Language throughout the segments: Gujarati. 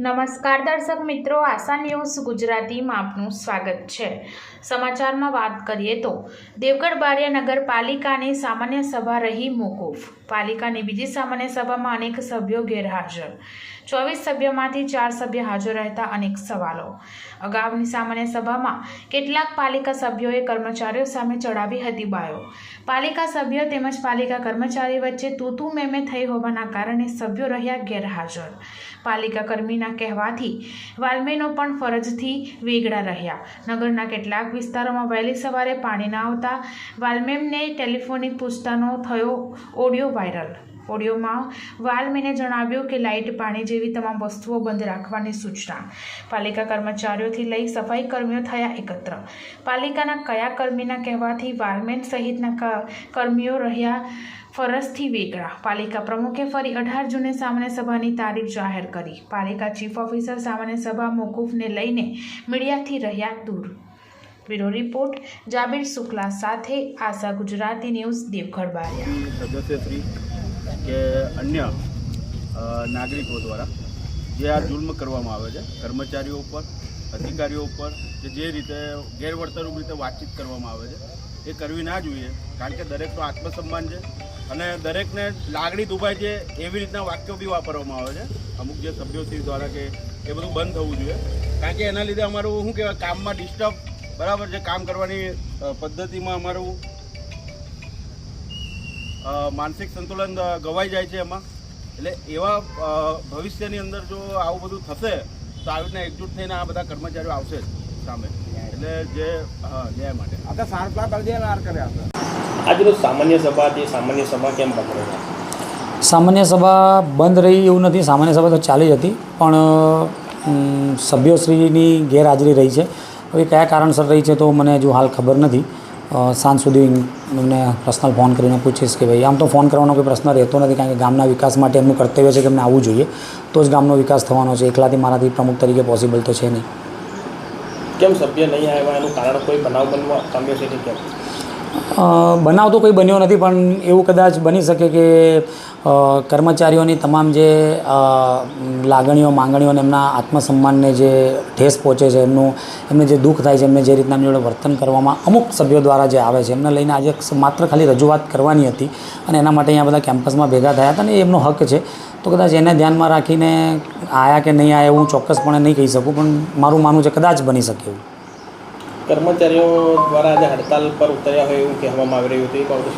નમસ્કાર દર્શક મિત્રો, આશા ન્યૂઝ ગુજરાતીમાં આપનું સ્વાગત છે. સમાચારમાં વાત કરીએ તો, દેવગઢ બારિયા નગરપાલિકાની સામાન્ય સભા રહી મોકૂફ. પાલિકાની બીજી સામાન્ય સભામાં અનેક સભ્યો ગેરહાજર. ચોવીસ સભ્યોમાંથી ચાર સભ્ય હાજર રહેતા અનેક સવાલો. અગાઉની સામાન્ય સભામાં કેટલાક પાલિકા સભ્યોએ કર્મચારીઓ સામે ચડાવી હતી બાયો. પાલિકા સભ્ય તેમજ પાલિકા કર્મચારી વચ્ચે તૂતુ મેમે થઈ હોવાના કારણે સભ્યો રહ્યા ગેરહાજર. પાલિકા કર્મીના કહેવાથી વાલ્મેનો પણ ફરજથી વેગળા રહ્યા. નગરના કેટલાક વિસ્તારોમાં વહેલી સવારે પાણી ન આવતા વાલ્મેમને ટેલિફોનિક પૂછતાનો થયો ઓડિયો વાયરલ. ઓડિયોમાં વાલ્મેને જણાવ્યું કે લાઇટ પાણી જેવી તમામ વસ્તુઓ બંધ રાખવાની સૂચના. પાલિકા કર્મચારીઓથી લઈ સફાઈ કર્મીઓ થયા એકત્ર. પાલિકાના કયા કર્મીના કહેવાથી વાલમેન સહિતના કર્મીઓ રહ્યા ફરજથી વેગળા. પાલિકા પ્રમુખે ફરી અઢાર જૂને સામાન્ય સભાની તારીખ જાહેર કરી. પાલિકા ચીફ ઓફિસર સામાન્ય સભા મોકૂફને લઈને મીડિયાથી રહ્યા દૂર. બ્યુરો રિપોર્ટ જાબીર શુક્લા સાથે આશા ગુજરાતી ન્યૂઝ દેવગઢ બારિયા. કે અન્ય નાગરિકો દ્વારા જે આ જુલ્મ કરવામાં આવે છે, કર્મચારીઓ ઉપર, અધિકારીઓ ઉપર, કે જે રીતે ગેરવર્તણૂક રીતે વાતચીત કરવામાં આવે છે, એ કરવી ના જોઈએ, કારણ કે દરેકનો આત્મસન્માન છે અને દરેકને લાગણી દુભાય છે, એવી રીતના વાક્યો બી વાપરવામાં આવે છે. અમુક જે સભ્યોશ્રી દ્વારા કે એ બધું બંધ થવું જોઈએ. કારણ કે એના લીધે અમારું શું કહેવાય, કામમાં ડિસ્ટર્બ બરાબર છે, કામ કરવાની પદ્ધતિમાં અમારું માનસિક સંતુલન ગવાઈ જાય છે એમાં. એટલે એવા ભવિષ્યની અંદર જો આવું બધું થશે તો આવી રીતના એકજૂટ થઈને આ બધા કર્મચારીઓ આવશે સામે. એટલે જે ન્યાય માટે. આપણે સારપલા કરજે વાર કરે આપણે આજનો સામાન્ય સભા જે સામાન્ય સભા કેમ પકડે સામાન્ય સભા બંધ રહી એવું નથી. સામાન્ય સભા તો ચાલી જ હતી પણ સભ્યશ્રીની ગેરહાજરી રહી છે. હવે કયા કારણસર રહી છે તો મને હજુ હાલ ખબર નથી. સાંજ સુધી એમને પર્સનલ ફોન કરીને પૂછીશ કે ભાઈ, આમ તો ફોન કરવાનો કોઈ પ્રશ્ન રહેતો નથી, કારણ કે ગામના વિકાસ માટે એમનું કર્તવ્ય છે કે એમને આવવું જોઈએ. તો જ ગામનો વિકાસ થવાનો છે. એકલાથી મારાથી પ્રમુખ તરીકે પોસિબલ તો છે નહીં. કેમ સભ્ય નહીં આવ્યા? એનું કારણ કોઈ બનાવ બનવા પામ્યો છે કે કેમ? બનાવ તો કોઈ બન્યો નથી, પણ એવું કદાચ બની શકે કે કર્મચારીઓની તમામ જે લાગણીઓ, માંગણીઓ અને એમના આત્મસન્માનને જે ઠેસ પહોંચે છે, એમનું, એમને જે દુઃખ થાય છે, એમને જે રીતના એમની જોડે વર્તન કરવામાં અમુક સભ્યો દ્વારા જે આવે છે, એમને લઈને આજે માત્ર ખાલી રજૂઆત કરવાની હતી અને એના માટે અહીંયા બધા કેમ્પસમાં ભેગા થયા હતા ને એમનો હક છે. તો કદાચ એને ધ્યાનમાં રાખીને આયા કે નહીં આયા, હું ચોક્કસપણે નહીં કહી શકું, પણ મારું માનવું છે, કદાચ બની શકે એવું. કર્મચારીઓ દ્વારા આજે હડતાલ પર ઉતર્યા હોય એવું કહેવામાં આવી રહ્યું હતું એ બાબતે?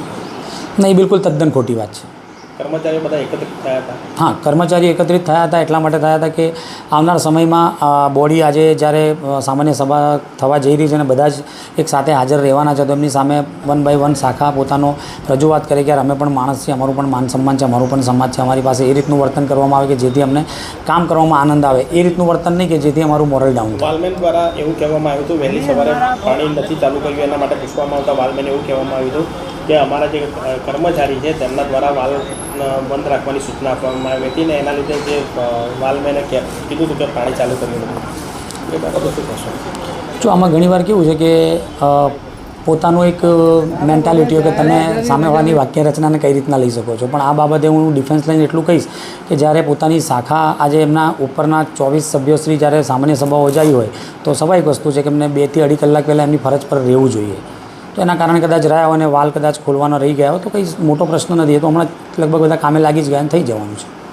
નહીં, બિલકુલ તદ્દન ખોટી વાત છે કર્મચારીઓ બધા એકત્રિત થયા હતા? હા કર્મચારી એકત્રિત થયા હતા એટલા માટે થયા હતા કે આવનાર સમયમાં બોડી આજે જ્યારે સામાન્ય સભા થવા જઈ રહી છે અને બધા જ એક સાથે હાજર રહેવાના છે તો એમની સામે વન બાય વન શાખા પોતાનો રજૂઆત કરે કે અમે પણ માણસ છીએ અમારું પણ માન સન્માન છે અમારું પણ સમાજ છે અમારી પાસે એ રીતનું વર્તન કરવામાં આવે કે જેથી અમને કામ કરવામાં આનંદ આવે. એ રીતનું વર્તન નહીં કે જેથી અમારું મોરલ ડાઉન વાલમેન દ્વારા એવું કહેવામાં આવ્યું હતું વહેલી સવારે પાણી નથી ચાલુ કર્યું એના માટે પૂછવામાં આવતા વાલમેને એવું કહેવામાં આવ્યું હતું કે અમારા જે કર્મચારી છે તેમના દ્વારા વાલ અ, બંધ રાખવાની સૂચના આપવામાં આવી હતી ને એના લીધે જે વાલમેને કીધું હતું કે પાણી ચાલુ કર્યું હતું એ બાબતે શું કહેશો? જો આમાં ઘણીવાર કેવું છે કે પોતાનું એક મેન્ટાલિટી હોય કે તમે સામેવાળાની વાક્ય રચનાને કઈ રીતના લઈ શકો છો. પણ આ બાબતે હું ડિફેન્સ લઈને એટલું કહીશ કે જ્યારે પોતાની શાખા આજે એમના ઉપરના ચોવીસ સભ્યોશ્રી જ્યારે સામાન્ય સભા યોજાઈ હોય તો સ્વાભાવિક વસ્તુ છે કે એમને બેથી અઢી કલાક પહેલાં એમની ફરજ પર રહેવું જોઈએ. તો એના કારણે કદાચ રહ્યા હોય અને વાલ કદાચ ખોલવાનો રહી ગયા હોય તો કંઈ મોટો પ્રશ્ન નથી. તો હમણાં લગભગ બધા કામે લાગી જ ગયા થઈ જવાનું છે.